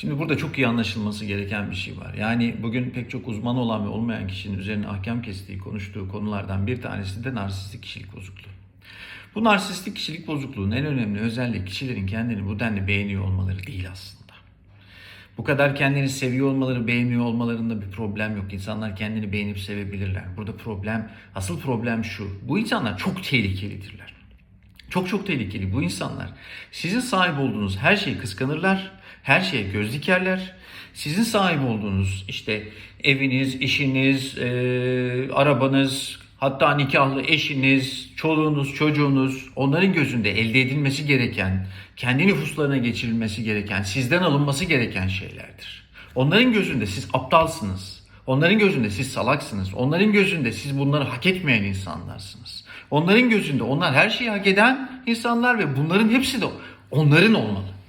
Şimdi burada çok iyi anlaşılması gereken bir şey var. Yani bugün pek çok uzman olan ve olmayan kişinin üzerine ahkam kestiği, konuştuğu konulardan bir tanesi de narsistik kişilik bozukluğu. Bu narsistik kişilik bozukluğunun en önemli özelliği kişilerin kendini bu denli beğeniyor olmaları değil aslında. Bu kadar kendini seviyor olmaları, beğeniyor olmalarında bir problem yok. İnsanlar kendini beğenip sevebilirler. Burada problem, asıl problem şu. Bu insanlar çok tehlikelidirler. Çok çok tehlikeli bu insanlar. Sizin sahip olduğunuz her şeyi kıskanırlar, her şeye göz dikerler. Sizin sahip olduğunuz işte eviniz, işiniz, eee, arabanız, hatta nikahlı eşiniz, çoluğunuz, çocuğunuz onların gözünde elde edilmesi gereken, kendi nüfuslarına geçirilmesi gereken, sizden alınması gereken şeylerdir. Onların gözünde siz aptalsınız. Onların gözünde siz salaksınız. Onların gözünde siz bunları hak etmeyen insanlarsınız. Onların gözünde onlar her şeyi hak eden insanlar ve bunların hepsi de onların olmalı.